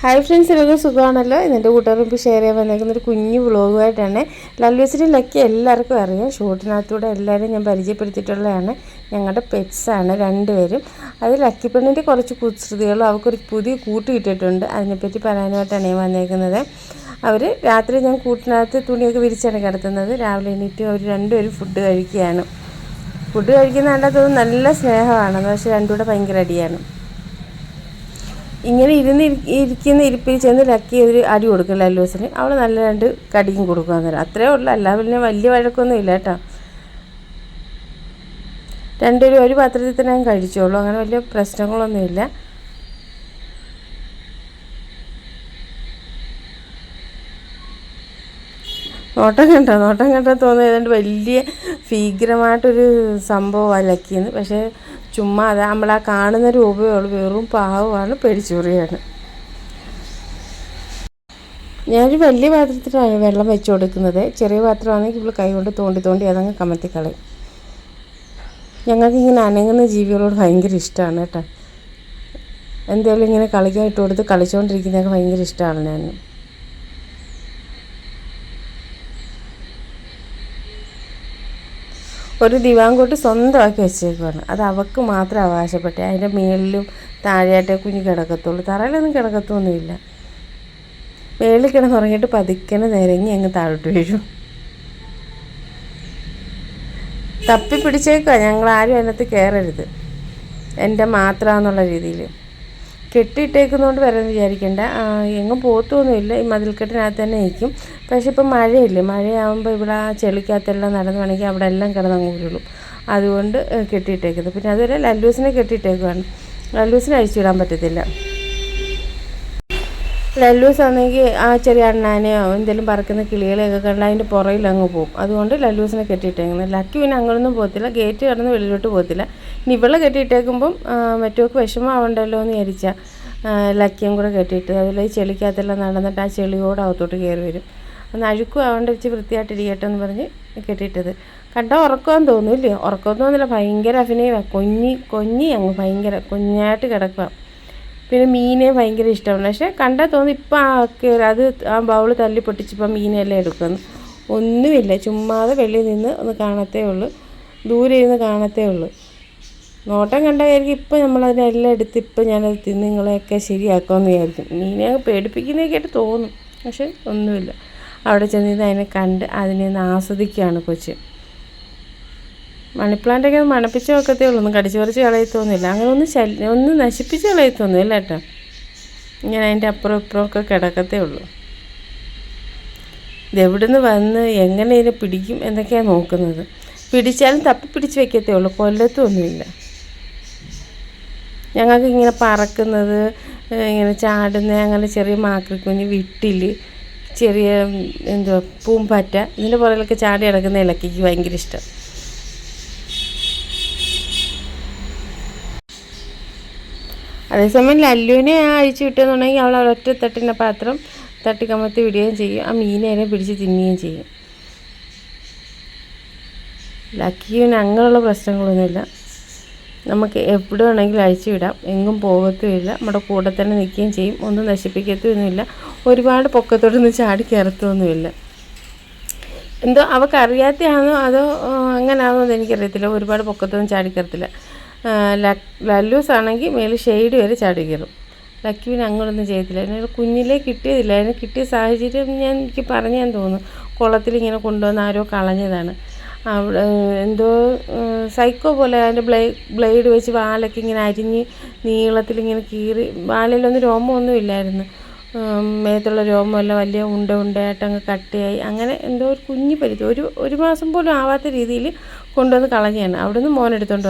Hi friends എല്ലാവർക്കും സുഖമാണല്ലോ? ഇന്നെന്റെ കൂട്ടുകാർക്ക് ഷെയർ ചെയ്യാൻ വന്നേക്കുന്ന ഒരു കുഞ്ഞു വ്ളോഗുമായിട്ടാണ്. ലൽവസിന്റെ ലക്കി എല്ലാവർക്കും അറിയാം. ഷൂട്ടിനകത്തൂടെ എല്ലാവരും ഞാൻ പരിചയപ്പെടുത്തിയിട്ടുള്ളതാണ്. ഞങ്ങളുടെ പെറ്റ്സാണ് രണ്ടുപേരും. അത് ലക്കി പെണ്ണിന്റെ കുറച്ച് കുസൃതികളും അവർക്കൊരു പുതിയ കൂട്ട് കിട്ടിയിട്ടുണ്ട്. അതിനെപ്പറ്റി പറയാനായിട്ടാണ് ഞാൻ വന്നേക്കുന്നത്. അവർ രാത്രി ഞാൻ കൂട്ടിനകത്ത് തുണിയൊക്കെ വിരിച്ചാണ് കിടത്തുന്നത്. രാവിലെ എണീറ്റ് അവർ രണ്ടുപേരും ഫുഡ് കഴിക്കുകയാണ്. ഫുഡ് കഴിക്കുന്ന നല്ല സ്നേഹമാണ് പക്ഷേ രണ്ടുകൂടെ ഭയങ്കര അടിയാണ്. ഇങ്ങനെ ഇരുന്ന് ഇരി- ഇരിക്കുന്ന ഇരിപ്പിൽ ചെന്ന് ലക്കി ഒരു അടി കൊടുക്കും ലല്ലൂസിന്. അവൾ നല്ല രണ്ട് കടിയും കൊടുക്കുക അന്നേരം. അത്രേ ഉള്ളൂ. അല്ല പിന്നെ വലിയ വഴക്കൊന്നും ഇല്ല കേട്ടോ. രണ്ടുപേരും ഒരു പാത്രത്തിൽ തന്നെ ഞാൻ കഴിച്ചോളൂ. അങ്ങനെ വലിയ പ്രശ്നങ്ങളൊന്നുമില്ല നോട്ടം കണ്ടോ? നോട്ടം കണ്ടാൽ തോന്നുന്നു ഏതാണ്ട് വലിയ ഭീകരമായിട്ടൊരു സംഭവമാണ് ലക്കിയെന്ന് പക്ഷേ ചുമ്മാ അത് നമ്മൾ ആ കാണുന്ന രൂപേ ഉള്ളൂ. വെറും പാവമാണ് പെടിച്ചൂറിയാണ്. ഞാനൊരു വലിയ പാത്രത്തിലാണ് വെള്ളം വെച്ച് കൊടുക്കുന്നത്. ചെറിയ പാത്രമാണെങ്കിൽ കൈ കൊണ്ട് തോണ്ടി തോണ്ടി അതങ്ങ് കമത്തിക്കളയും ഞങ്ങൾക്ക് ഇങ്ങനെ അനങ്ങുന്ന ജീവികളോട് ഭയങ്കര ഇഷ്ടമാണ് കേട്ടോ. എന്തെങ്കിലും ഇങ്ങനെ കളിക്കാൻ ഇട്ട് കൊടുത്ത് കളിച്ചുകൊണ്ടിരിക്കുന്നതൊക്കെ ഭയങ്കര ഇഷ്ടമാണ് ഞാൻ ഒരു ദിവാങ്കോട്ട് സ്വന്തമാക്കി വെച്ചേക്കുവാണ്. അത് അവൾക്ക് മാത്രം അവകാശപ്പെട്ടെ. അതിന്റെ മേളിലും താഴെയായിട്ടേ കുഞ്ഞ് കിടക്കത്തുള്ളൂ. തറയിലൊന്നും കിടക്കത്തൊന്നുമില്ല. മേളിൽ കിടന്നുറങ്ങിയിട്ട് പതുക്കനെ നിരങ്ങി അങ്ങ് താഴോട്ട് വീഴും. തപ്പി പിടിച്ചേക്കുക ഞങ്ങൾ ആരും അതിനകത്ത് കയറരുത്. എന്റെ മാത്രമെന്നുള്ള രീതിയിൽ കെട്ടിയിട്ടേക്കുന്നതുകൊണ്ട് വരാൻ വിചാരിക്കേണ്ട. എങ്ങും പോത്തൊന്നുമില്ല ഈ മതിൽക്കെട്ടിനകത്ത് തന്നെ നിൽക്കും. പക്ഷേ ഇപ്പം മഴയില്ലേ? മഴയാകുമ്പോൾ ഇവിടെ ആ ചെളിക്കകത്തെല്ലാം നടന്നു വേണമെങ്കിൽ അവിടെ എല്ലാം കിടന്നങ്ങ് ഉരുളും അതുകൊണ്ട് കെട്ടിയിട്ടേക്കുന്നത്. പിന്നെ അതുപോലെ ലല്ലൂസിനെ കെട്ടിയിട്ടേക്കുവാണ്. ലല്ലൂസിനെ അഴിച്ചുവിടാൻ പറ്റത്തില്ല. ലല്ലൂസ് ആണെങ്കിൽ ആ ചെറിയ അണ്ണാനെയോ എന്തെങ്കിലും പറക്കുന്ന കിളികളെയൊക്കെ കണ്ട് അതിന്റെ പുറയിൽ അങ്ങ് പോകും. അതുകൊണ്ട് ലല്ലൂസിനെ കെട്ടിയിട്ടേക്കുന്നത് ലക്കി പിന്നെ അങ്ങനൊന്നും പോകത്തില്ല. ഗേറ്റ് കടന്ന് വെളിയിലോട്ട് പോകത്തില്ല. ഇനി ഇവളെ കെട്ടിയിട്ടേക്കുമ്പം വിഷമം വിഷമമാവണ്ടല്ലോ എന്ന് വിചാരിച്ചാൽ ലക്കിയും കൂടെ കെട്ടിയിട്ട് അതുപോലെ ഈ ചെളിക്കകത്തെല്ലാം നടന്നിട്ട് ആ ചെളിയോട് അകത്തോട്ട് കയറി വരും. ഒന്ന് അഴുക്കും ആവേണ്ട വെച്ച് വൃത്തിയായിട്ടിരിക്കട്ടെ എന്ന് പറഞ്ഞ് കെട്ടിയിട്ടത്. കണ്ടാൽ ഉറക്കമെന്ന് തോന്നുന്നില്ലേ. ഉറക്കം തോന്നില്ല ഭയങ്കര അഭിനയമാണ് കൊഞ്ഞി കൊഞ്ഞി അങ്ങ് ഭയങ്കര കുഞ്ഞായിട്ട് കിടക്കുക പിന്നെ മീനെ ഭയങ്കര ഇഷ്ടമാണ്. പക്ഷേ കണ്ടാൽ തോന്നി ഇപ്പം ആ അത് ആ ബൗൾ തല്ലി പൊട്ടിച്ചപ്പോൾ മീനെല്ലാം എടുക്കുന്നു ഒന്നുമില്ല. ചുമ്മാതെ വെളിയിൽ നിന്ന് ഒന്ന് കാണത്തേ ഉള്ളൂ. ദൂരെ ഇരുന്ന് കാണത്തേ ഉള്ളൂ. നോട്ടം കണ്ടായിരിക്കും ഇപ്പം നമ്മളതിനെല്ലാം എടുത്ത് ഇപ്പം ഞാനത് തിന്ന് നിങ്ങളെയൊക്കെ ശരിയാക്കുമെന്ന് വിചാരിക്കും. മീനെ പേടിപ്പിക്കുന്നതൊക്കെയായിട്ട് തോന്നും. പക്ഷെ ഒന്നുമില്ല. അവിടെ ചെന്നിരുന്ന് അതിനെ കണ്ട് അതിനെ ഒന്ന് ആസ്വദിക്കുകയാണ് കൊച്ച്. മണിപ്ലാന്റൊക്കെ മണപ്പിച്ച് വെക്കത്തേ ഉള്ളൂ. ഒന്നും കടിച്ചു പറിച്ച് കളയത്തൊന്നുമില്ല അങ്ങനെ ഒന്നും ശല്യം ഒന്നും നശിപ്പിച്ച് കളയത്തൊന്നുമില്ല കേട്ടോ. ഇങ്ങനെ അതിന്റെ അപ്പുറം ഇപ്പുറം ഒക്കെ കിടക്കത്തേ ഉള്ളൂ. ഇതെവിടുന്ന് വന്ന് എങ്ങനെ ഇതിനെ പിടിക്കും എന്നൊക്കെയാണ് നോക്കുന്നത്. പിടിച്ചാലും തപ്പി പിടിച്ച് വെക്കത്തേ ഉള്ളൂ. കൊല്ലത്തൊന്നുമില്ല ഞങ്ങൾക്ക് ഇങ്ങനെ പറക്കുന്നത് ഇങ്ങനെ ചാടുന്ന അങ്ങനെ ചെറിയ മാക്രിക്കുഞ്ഞ് വിട്ടിൽ ചെറിയ എന്തുവാ പൂമ്പാറ്റ ഇതിന്റെ പുറകിലൊക്കെ ചാടി കിടക്കുന്ന ഇലക്കിക്ക് ഭയങ്കര ഇഷ്ടം. അതേസമയം ലല്ലുവിനെ ആ അഴിച്ചു വിട്ടെന്നുണ്ടെങ്കിൽ അവൾ ഒറ്റ തട്ടിന്റെ പാത്രം തട്ടിക്കമത്തി വിടുകയും ചെയ്യും. ആ മീനെ അതിനെ പിടിച്ച് തിന്നുകയും ചെയ്യും. ലക്കീവിന് അങ്ങനെയുള്ള പ്രശ്നങ്ങളൊന്നുമില്ല. നമുക്ക് എവിടെ വേണമെങ്കിലും അഴിച്ചു വിടാം. എങ്ങും പോകത്തുമില്ല. നമ്മുടെ കൂടെ തന്നെ നിൽക്കുകയും ചെയ്യും. ഒന്നും നശിപ്പിക്കത്തൊന്നുമില്ല. ഒരുപാട് പൊക്കത്തോടൊന്നും ചാടി കയറത്തൊന്നുമില്ല. എന്തോ അവൾക്ക് അതോ അങ്ങനെയാണോ എന്ന് എനിക്കറിയത്തില്ല. ഒരുപാട് പൊക്കത്തൊന്നും ചാടി കയറത്തില്ല. ആ, ല- ലല്ലൂസ് ആണെങ്കിൽ മേലെ ഷെയ്ഡ് വരെ ചാടി കയറും. ലക്കുവിന് അങ്ങോട്ടൊന്നും ചെയ്യത്തില്ല. അതിന് കുഞ്ഞിലേ കിട്ടിയതില്ല. അതിന് കിട്ടിയ സാഹചര്യം ഞാൻ എനിക്ക് പറഞ്ഞു ഞാൻ തോന്നുന്നു. കുളത്തിൽ ഇങ്ങനെ കൊണ്ടുവന്ന് ആരോ കളഞ്ഞതാണ്. അവിടെ എന്തോ സൈക്കോ പോലെ അതിന്റെ ബ്ലേ ബ്ലേഡ് വെച്ച് വാലൊക്കെ ഇങ്ങനെ അരിഞ്ഞ് നീളത്തിൽ ഇങ്ങനെ കീറി വാലിലൊന്നും രോമമൊന്നും ഇല്ലായിരുന്നു. മേത്തുള്ള രോമമല്ല വലിയ ഉണ്ട ഉണ്ടയായിട്ട് അങ്ങ് കട്ടിയായി. അങ്ങനെ എന്തോ ഒരു കുഞ്ഞു പരിധി. ഒരു ഒരു മാസം പോലും ആവാത്ത രീതിയിൽ കൊണ്ടുവന്ന് കളഞ്ഞാണ് അവിടുന്ന് മോൻ എടുത്തുകൊണ്ട്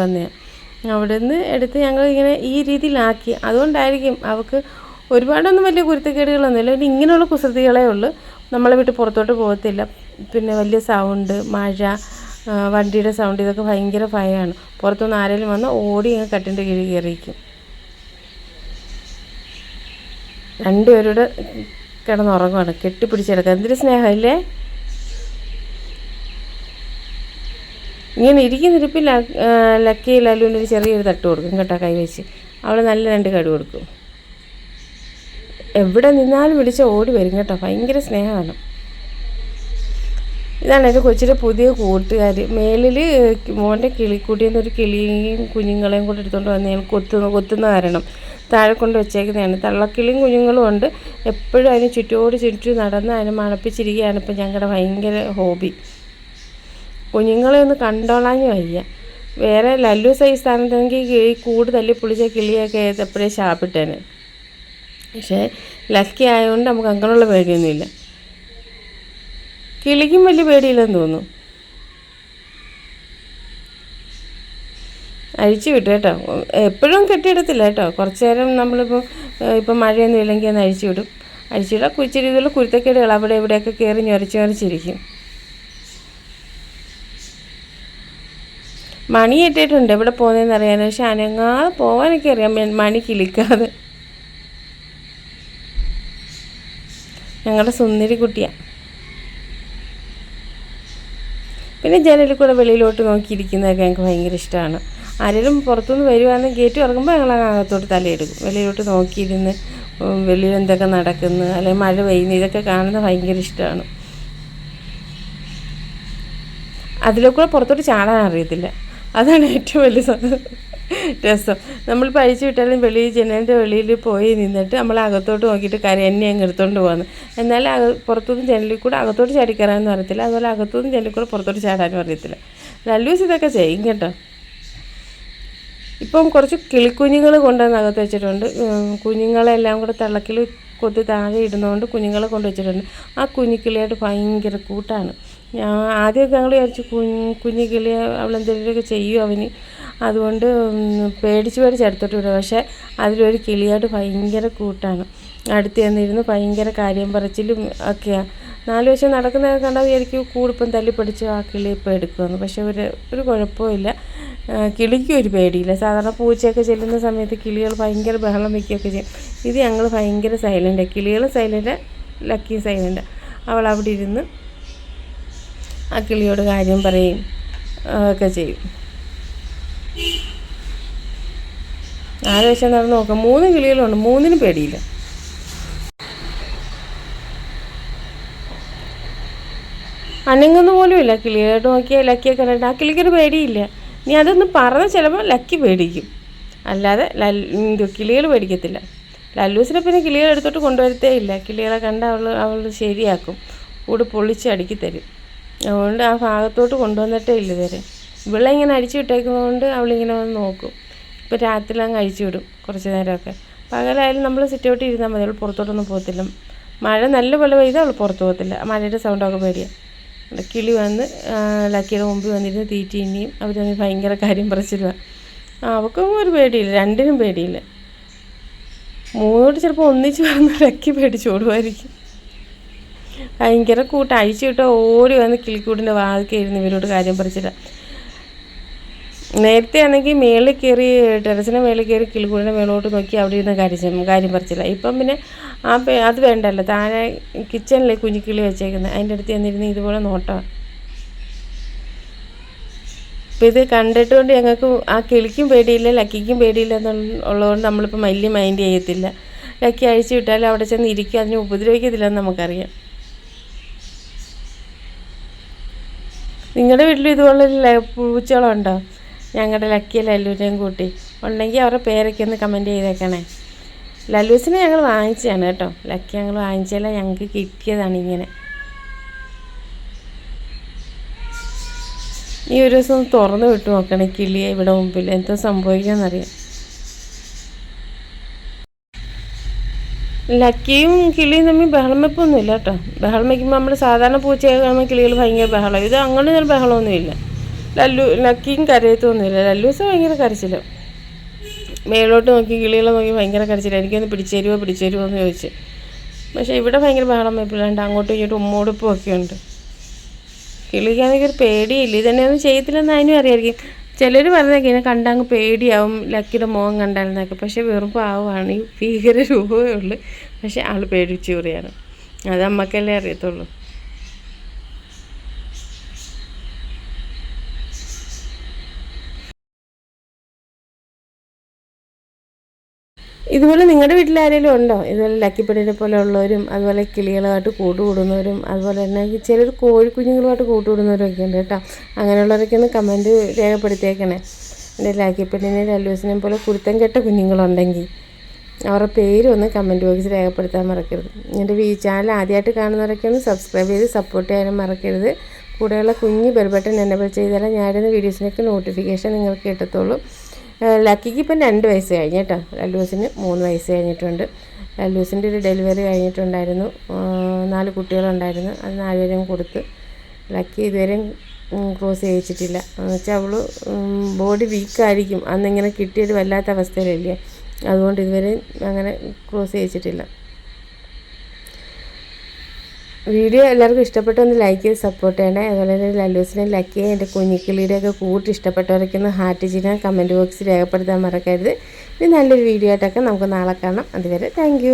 വന്നതാണ് അവിടുന്ന് എടുത്ത് ഞങ്ങൾ ഇങ്ങനെ ഈ രീതിയിലാക്കി. അതുകൊണ്ടായിരിക്കും അവൾക്ക് ഒരുപാടൊന്നും വലിയ കുരുത്തക്കേടുകളൊന്നുമില്ല പിന്നെ ഇങ്ങനെയുള്ള കുസൃതികളേ ഉള്ളൂ. നമ്മളെ വീട്ടിൽ പുറത്തോട്ട് പോകത്തില്ല. പിന്നെ വലിയ സൗണ്ട് മഴ വണ്ടിയുടെ സൗണ്ട് ഇതൊക്കെ ഭയങ്കര ഭയമാണ് പുറത്തുനിന്ന് ആരെങ്കിലും വന്നാൽ ഓടി ഇങ്ങനെ കട്ടിന്റെ കീഴിൽ കയറിയിരിക്കും. രണ്ടുപേരുടെ കിടന്നുറങ്ങുവാണ്. കെട്ടിപ്പിടിച്ചെടുക്കുക എന്തൊരു സ്നേഹമില്ലേ ഇങ്ങനെ ഇരിക്കുന്നിരിപ്പിൽ ലക്കി ലല്ലുവിന്റെ ഒരു ചെറിയൊരു തട്ട് കൊടുക്കും കേട്ടോ കൈ വെച്ച്. അവൾ നല്ല രണ്ട് കടി കൊടുക്കും. എവിടെ നിന്നാലും വിളിച്ച് ഓടി വരും കേട്ടോ ഭയങ്കര സ്നേഹമാണ്. ഇതാണ് എന്റെ കൊച്ചിന്റെ പുതിയ കൂട്ടുകാർ. മേലിൽ മോന്റെ കിളിക്കൂട്ടിയെന്ന് ഒരു കിളിയും കുഞ്ഞുങ്ങളെയും കൂടെ എടുത്തുകൊണ്ട് വന്ന് ഞാൻ കൊത്തുന്ന കൊത്തുന്ന കാരണം താഴെ കൊണ്ട് വെച്ചേക്കുന്നതാണ്. തള്ളക്കിളിയും കുഞ്ഞുങ്ങളും ഉണ്ട്. എപ്പോഴും അതിന് ചുറ്റോട് ചുറ്റും നടന്ന് അതിനെ മണപ്പിച്ചിരിക്കുകയാണ്. ഇപ്പം ഞങ്ങളുടെ ഭയങ്കര ഹോബി. കുഞ്ഞുങ്ങളെ ഒന്ന് കണ്ടോളാഞ്ഞു വയ്യ. വേറെ ലല്ലു സൈസ് സ്ഥാനത്തെങ്കിൽ കിളി കൂട് തല്ലി പുളിച്ച കിളിയൊക്കെ എപ്പോഴേ ശാപ്പിട്ടേനെ പക്ഷേ ലക്കി ആയതുകൊണ്ട് നമുക്ക് അങ്ങനെയുള്ള പേടിയൊന്നുമില്ല. കിളിക്കും വലിയ പേടിയില്ലെന്ന് തോന്നുന്നു. അഴിച്ചു വിട്ടു കേട്ടോ. എപ്പോഴും കെട്ടിയിടത്തില്ല കേട്ടോ. കുറച്ച് നേരം നമ്മളിപ്പോൾ ഇപ്പം മഴയൊന്നും ഇല്ലെങ്കിൽ ഒന്ന് അഴിച്ചു വിടും. അഴിച്ചു വിടാം കുച്ചിരി ഇതിലുള്ള കുരുത്തക്കേടുകൾ അവിടെ ഇവിടെയൊക്കെ കയറി ഞൊരച്ച് ഞൊരച്ചിരിക്കും. മണി ഇട്ടിട്ടുണ്ട് എവിടെ പോകുന്നതെന്ന് അറിയാൻ പക്ഷെ അനങ്ങാതെ പോകാനൊക്കെ അറിയാം. മണി കിളിക്കാതെ. ഞങ്ങളുടെ സുന്ദരി കുട്ടിയാണ് പിന്നെ ജനലിൽ കൂടെ വെളിയിലോട്ട് നോക്കിയിരിക്കുന്നതൊക്കെ ഞങ്ങൾക്ക് ഭയങ്കര ഇഷ്ടമാണ് ആരെങ്കിലും പുറത്തുനിന്ന് വരുവാണെങ്കിൽ ഗേറ്റ് ഇറങ്ങുമ്പോൾ ഞങ്ങൾ അകത്തോട്ട് തലയെടുക്കും. വെളിയിലോട്ട് നോക്കിയിരുന്ന് വെളിയിൽ എന്തൊക്കെ നടക്കുന്നു അല്ലെങ്കിൽ മഴ പെയ്യുന്നു ഇതൊക്കെ കാണുന്നത് ഭയങ്കര ഇഷ്ടമാണ് അതിലൊക്കെ പുറത്തോട്ട് ചാടാൻ അറിയത്തില്ല. അതാണ് ഏറ്റവും വലിയ രസം. നമ്മൾ പഴിച്ചു വിട്ടാലും വെളിയിൽ ജനലിന്റെ വെളിയിൽ പോയി നിന്നിട്ട് നമ്മൾ അകത്തോട്ട് നോക്കിയിട്ട് കര എന്നെ അങ്ങ് എടുത്തോണ്ട് പോകുന്നു എന്നാൽ അക പുറത്തുനിന്ന് ജനലിൽ കൂടെ അകത്തോട്ട് ചാടിക്കയറാനൊന്നും അറിയത്തില്ല. അതുപോലെ അകത്തുനിന്ന് ജനലിൽ കൂടെ പുറത്തോട്ട് ചാടാനും അറിയത്തില്ല. ലല്ലൂസ് ഇതൊക്കെ ചെയ്യും കേട്ടോ. ഇപ്പം കുറച്ച് കിളിക്കുഞ്ഞുങ്ങൾ കൊണ്ടുവന്ന് അകത്ത് വെച്ചിട്ടുണ്ട്. കുഞ്ഞുങ്ങളെല്ലാം കൂടെ തിളക്കിൽ കൊത്തി താഴെ ഇടുന്നതുകൊണ്ട് കുഞ്ഞുങ്ങളെ കൊണ്ടുവച്ചിട്ടുണ്ട് ആ കുഞ്ഞിക്കിളിയായിട്ട് ഭയങ്കര കൂട്ടാണ്. ഞാൻ ആദ്യമൊക്കെ ഞങ്ങൾ വിചാരിച്ചു കുഞ്ഞ് കുഞ്ഞു കിളി അവളെന്തെങ്കിലുമൊക്കെ ചെയ്യും അവന്. അതുകൊണ്ട് പേടിച്ച് പേടിച്ച് അടുത്തോട്ട് വിടും. പക്ഷേ അതിലൊരു കിളിയായിട്ട് ഭയങ്കര കൂട്ടാണ്. അടുത്ത് ചെന്നിരുന്ന് ഭയങ്കര കാര്യം പറച്ചിലും ഒക്കെയാണ് നാല് വശം നടക്കുന്നതൊക്കെ കണ്ടാൽ വിചാരിക്കും കൂടിപ്പം തല്ലിപ്പടിച്ച് ആ കിളി ഇപ്പം എടുക്കുമെന്ന്. പക്ഷേ ഒരു ഒരു കുഴപ്പമില്ല കിളിക്കും ഒരു പേടിയില്ല. സാധാരണ പൂച്ചയൊക്കെ ചെല്ലുന്ന സമയത്ത് കിളികൾ ഭയങ്കര ബഹളം വയ്ക്കുകയൊക്കെ ചെയ്യും. ഇത് ഞങ്ങൾ ഭയങ്കര സൈലന്റ്. കിളികളും സൈലന്റ് ലക്കി സൈലന്റ്. അവൾ അവിടെ ഇരുന്ന് ആ കിളിയോട് കാര്യം പറയും ഒക്കെ ചെയ്യും. വശം നടന്ന് നോക്കാം. മൂന്ന് കിളികളുണ്ട് മൂന്നിനും പേടിയില്ല. അനങ്ങുന്ന പോലുമില്ല കിളിയോട് നോക്കിയാൽ ലക്കിയെ കണ്ടിട്ട് ആ കിളിക്കൊരു പേടിയില്ല. നീ അതൊന്ന് പറഞ്ഞ ചിലപ്പോൾ ലക്കി പേടിക്കും. അല്ലാതെ കിളികൾ പേടിക്കത്തില്ല. ലല്ലൂസിനെ പിന്നെ കിളികൾ എടുത്തോട്ട് കൊണ്ടുവരത്തേ ഇല്ല. കിളികളെ കണ്ട് അവൾ അവൾ ശരിയാക്കും. കൂട് പൊളിച്ച് അടുക്കി തരും. അതുകൊണ്ട് ആ ഭാഗത്തോട്ട് കൊണ്ടുവന്നിട്ടേ ഇല്ല ഇതുവരെ. ഇവിടെ ഇങ്ങനെ അടിച്ചു വിട്ടേക്കുന്നതുകൊണ്ട് അവളിങ്ങനെ വന്ന് നോക്കും. ഇപ്പോൾ രാത്രി അങ്ങ് അഴിച്ചു വിടും കുറച്ച് നേരമൊക്കെ. പകലായാലും നമ്മൾ സിറ്റൗട്ടിൽ ഇരുന്നാൽ മതി. അവൾ പുറത്തോട്ടൊന്നും പോകത്തില്ല. മഴ നല്ലപോലെ പെയ്താൽ അവൾ പുറത്ത് പോകത്തില്ല. മഴയുടെ സൗണ്ടൊക്കെ പേടിയാണ് കിളി വന്ന് ലക്കിയുടെ മുമ്പിൽ വന്നിരുന്ന് തീറ്റി ഇനിയും അവർ തമ്മിൽ ഭയങ്കര കാര്യം പറച്ചില്ല അവൾക്കും ഒരു പേടിയില്ല. രണ്ടിനും പേടിയില്ല. മൂന്നോട്ട് ചിലപ്പോൾ ഒന്നിച്ച് വന്ന് ലക്കി പേടിച്ച് ഓടുമായിരിക്കും ഭയങ്കര കൂട്ടം. അഴിച്ചു വിട്ടോ ഓടി വന്ന് കിളിക്കൂടിന്റെ വാതിക്കായിരുന്നു ഇവരോട് കാര്യം പറിച്ചിട്ട്. നേരത്തെ ആണെങ്കിൽ മേളിൽ കയറി ടെറസിന്റെ മേളിൽ കയറി കിളിക്കൂടിന്റെ മേളോട്ട് നോക്കി അവിടെ ഇരുന്ന് കാര്യം കാര്യം പറിച്ചില്ല. ഇപ്പം പിന്നെ ആ അത് വേണ്ടല്ലോ. താഴെ കിച്ചണിലെ കുഞ്ഞിക്കിളി വെച്ചേക്കുന്നത് അതിന്റെ അടുത്ത് ചെന്നിരുന്ന് ഇതുപോലെ നോട്ടമാണ് ഇപ്പം ഇത് കണ്ടിട്ടുകൊണ്ട് ഞങ്ങൾക്ക് ആ കിളിക്കും പേടിയില്ല ലക്കിക്കും പേടിയില്ല എന്നുള്ളതുകൊണ്ട് നമ്മളിപ്പോൾ വലിയ മൈൻഡ് ചെയ്യത്തില്ല. ലക്കി അഴിച്ചു വിട്ടാൽ അവിടെ ചെന്ന് ഇരിക്കുക അതിനെ ഉപദ്രവിക്കത്തില്ലെന്ന് നമുക്കറിയാം. നിങ്ങളുടെ വീട്ടിൽ ഇതുപോലുള്ള പൂച്ചകളുണ്ടോ? ഞങ്ങളുടെ ലക്കിയ ലല്ലുവിനെയും കൂട്ടി. ഉണ്ടെങ്കിൽ അവരുടെ പേരൊക്കെ ഒന്ന് കമന്റ് ചെയ്തേക്കണേ. ലല്ലൂസിനെ ഞങ്ങൾ വാങ്ങിച്ചതാണ് കേട്ടോ. ലക്കി ഞങ്ങൾ വാങ്ങിച്ചല്ല ഞങ്ങൾക്ക് കിട്ടിയതാണ് ഇങ്ങനെ. ഈ ഒരു ദിവസം തുറന്ന് വിട്ടു നോക്കണേ കിളിയെ ഇവിടെ മുമ്പിൽ എന്തോ സംഭവിക്കാമെന്നറിയാം ലക്കിയും കിളിയും തമ്മിൽ ബഹളം വെപ്പൊന്നുമില്ല കേട്ടോ. ബഹളം വയ്ക്കുമ്പോൾ നമ്മൾ സാധാരണ പൂച്ചയൊക്കെ കാണുമ്പോൾ കിളികൾ ഭയങ്കര ബഹളം. ഇത് അങ്ങനെ ഒരു ബഹളമൊന്നുമില്ല. ലല്ലു ലക്കിയും കരയത്തൊന്നുമില്ല ലല്ലൂസ് ഭയങ്കര കരച്ചില്ല മേലോട്ട് നോക്കി കിളികളെ നോക്കി ഭയങ്കര കരച്ചില്ല എനിക്കൊന്ന് പിടിച്ചേരുവോ പിടിച്ചേരുവോ എന്ന് ചോദിച്ച്. പക്ഷേ ഇവിടെ ഭയങ്കര ബഹളം വെപ്പില്ലാണ്ട് അങ്ങോട്ടും ഇങ്ങോട്ടും ഉമ്മോടുപ്പും ഒക്കെ ഉണ്ട്. കിളിക്കാണെങ്കിൽ ഒരു പേടിയില്ല. ഇതന്നെ ഒന്നും ചെയ്യത്തില്ലെന്ന് അതിനും അറിയായിരിക്കും. ചിലർ പറഞ്ഞേക്കെ ഇങ്ങനെ കണ്ടങ്ങ് പേടിയാവും ലക്കിയുടെ മുഖം കണ്ടാലെന്നൊക്കെ പക്ഷേ വെറും പാവമാണ് ഈ ഭീകര രൂപമേ ഉള്ളൂ. പക്ഷേ ആൾ പേടിച്ചു കൂറിയാണ് അത് അമ്മക്കല്ലേ അറിയത്തുള്ളൂ. ഇതുപോലെ നിങ്ങളുടെ വീട്ടിൽ ആരെങ്കിലും ഉണ്ടോ? ഇതുപോലെ ലക്കിപ്പെടിനെ പോലെ ഉള്ളവരും അതുപോലെ കിളികളുമായിട്ട് കൂട്ടുകൂടുന്നവരും അതുപോലെ തന്നെ ചിലർ കോഴിക്കുഞ്ഞുങ്ങളുമായിട്ട് കൂട്ടുകൂടുന്നവരൊക്കെ ഉണ്ട് കേട്ടോ. അങ്ങനെയുള്ളവരൊക്കെ ഒന്ന് കമന്റ് രേഖപ്പെടുത്തിയേക്കണേ. എന്റെ ലാക്കിപ്പടിനെ ലല്ലൂസിനെ പോലെ കുരുത്തം കെട്ട കുഞ്ഞുങ്ങളുണ്ടെങ്കിൽ അവരുടെ പേര് ഒന്ന് കമന്റ് ബോക്സിൽ രേഖപ്പെടുത്താൻ മറക്കരുത്. എന്റെ ഈ ചാനൽ ആദ്യമായിട്ട് കാണുന്നവരൊക്കെ ഒന്ന് സബ്സ്ക്രൈബ് ചെയ്ത് സപ്പോർട്ട് ചെയ്യാനും മറക്കരുത്. കൂടെയുള്ള കുഞ്ഞ് ബെൽബട്ടൺ എനബിൾ ചെയ്താലേ ഞാനിടുന്ന വീഡിയോസിനൊക്കെ നോട്ടിഫിക്കേഷൻ നിങ്ങൾക്ക് കിട്ടത്തുള്ളൂ. ലക്കിക്ക് ഇപ്പം രണ്ട് വയസ്സ് കഴിഞ്ഞ് കേട്ടോ. ലല്ലൂസിന് മൂന്ന് വയസ്സ് കഴിഞ്ഞിട്ടുണ്ട്. ലല്ലൂസിന്റെ ഒരു ഡെലിവറി കഴിഞ്ഞിട്ടുണ്ടായിരുന്നു. നാല് കുട്ടികളുണ്ടായിരുന്നു. അത് നാലുപേരും കൊടുത്ത് ലക്കി ഇതുവരെയും ക്രോസ് ചെയ്യിച്ചിട്ടില്ല. എന്ന് വെച്ചാൽ അവൾ ബോഡി വീക്കായിരിക്കും. അന്നിങ്ങനെ കിട്ടിയൊരു വല്ലാത്ത അവസ്ഥയിലല്ലേ? അതുകൊണ്ട് ഇതുവരെ അങ്ങനെ ക്രോസ് ചെയ്യിച്ചിട്ടില്ല. വീഡിയോ എല്ലാവർക്കും ഇഷ്ടപ്പെട്ടൊന്ന് ലൈക്ക് ചെയ്ത് സപ്പോർട്ട് ചെയ്യണേ. അതുപോലെ തന്നെ ലല്ലൂസിനെ ചെയ്യുക എന്റെ കുഞ്ഞിക്കിളിയുടെയൊക്കെ കൂട്ടി ഇഷ്ടപ്പെട്ടവരൊക്കെ ഒന്ന് ഹാർട്ട് ചെയ്യാൻ കമന്റ് ബോക്സിൽ രേഖപ്പെടുത്താൻ മറക്കരുത്. ഇനി നല്ലൊരു വീഡിയോ ആയിട്ടൊക്കെ നമുക്ക് നാളെ കാണാം. അതുവരെ താങ്ക്